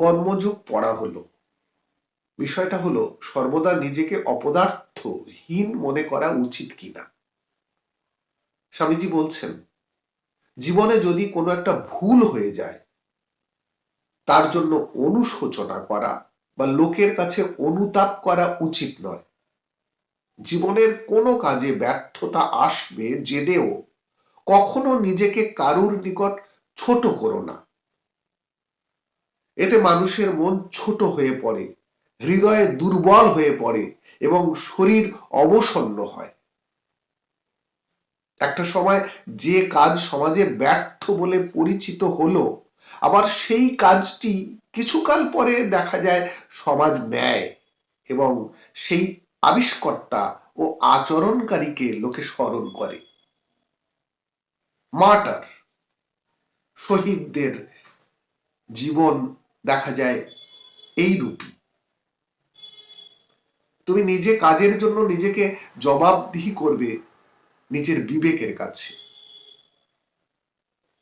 কর্মযোগ পড়া হলো। বিষয়টা হলো, সর্বদা নিজেকে অপদার্থহীন মনে করা উচিত কিনা? স্বামীজি বলছেন, জীবনে যদি কোনো একটা ভুল হয়ে যায়, তার জন্য অনুশোচনা করা বা লোকের কাছে অনুতাপ করা উচিত নয়। জীবনের কোনো কাজে ব্যর্থতা আসবে জেনেও কখনো নিজেকে কারুর নিকট ছোট করো না। এতে মানুষের মন ছোট হয়ে পড়ে, হৃদয়ে দুর্বল হয়ে পড়ে এবং শরীর অবসন্ন হয়। একটা সময় যে কাজ সমাজে ব্যর্থ বলে পরিচিত হলো, আবার সেই কাজটি কিছুকাল পরে দেখা যায় সমাজ নেয় এবং সেই আবিষ্কর্তা ও আচরণকারীকে লোকে স্মরণ করে। মার্টার, শহীদদের জীবন দেখা যায় এই রূপী। তুমি নিজে কাজের জন্য নিজেকে জবাবদিহি করবে নিজের বিবেকের কাছে।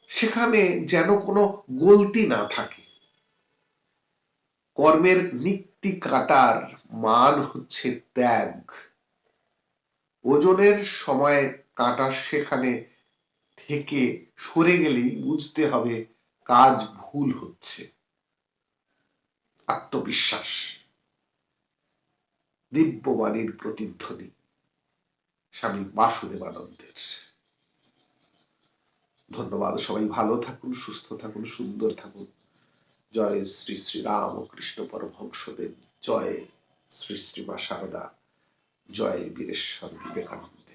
সেখানে যেন কোনো গলতি না থাকে। কর্মের নিক্তি কাটার মান হচ্ছে ত্যাগ। ওজনের সময় কাটা সেখানে থেকে সরে গেলেই বুঝতে হবে কাজ ভুল হচ্ছে। আত্মবিশ্বাস। দিব্যবাণীর প্রতিধ্বনি স্বামী বাসুদেবানন্দের। ধন্যবাদ সবাই, ভালো থাকুন, সুস্থ থাকুন, সুন্দর থাকুন। জয় শ্রী শ্রী রাম ও কৃষ্ণ পরমহংসদেব। জয় শ্রী শ্রী মা শারদা জয় বীরেশ্বর বিবেকানন্দ।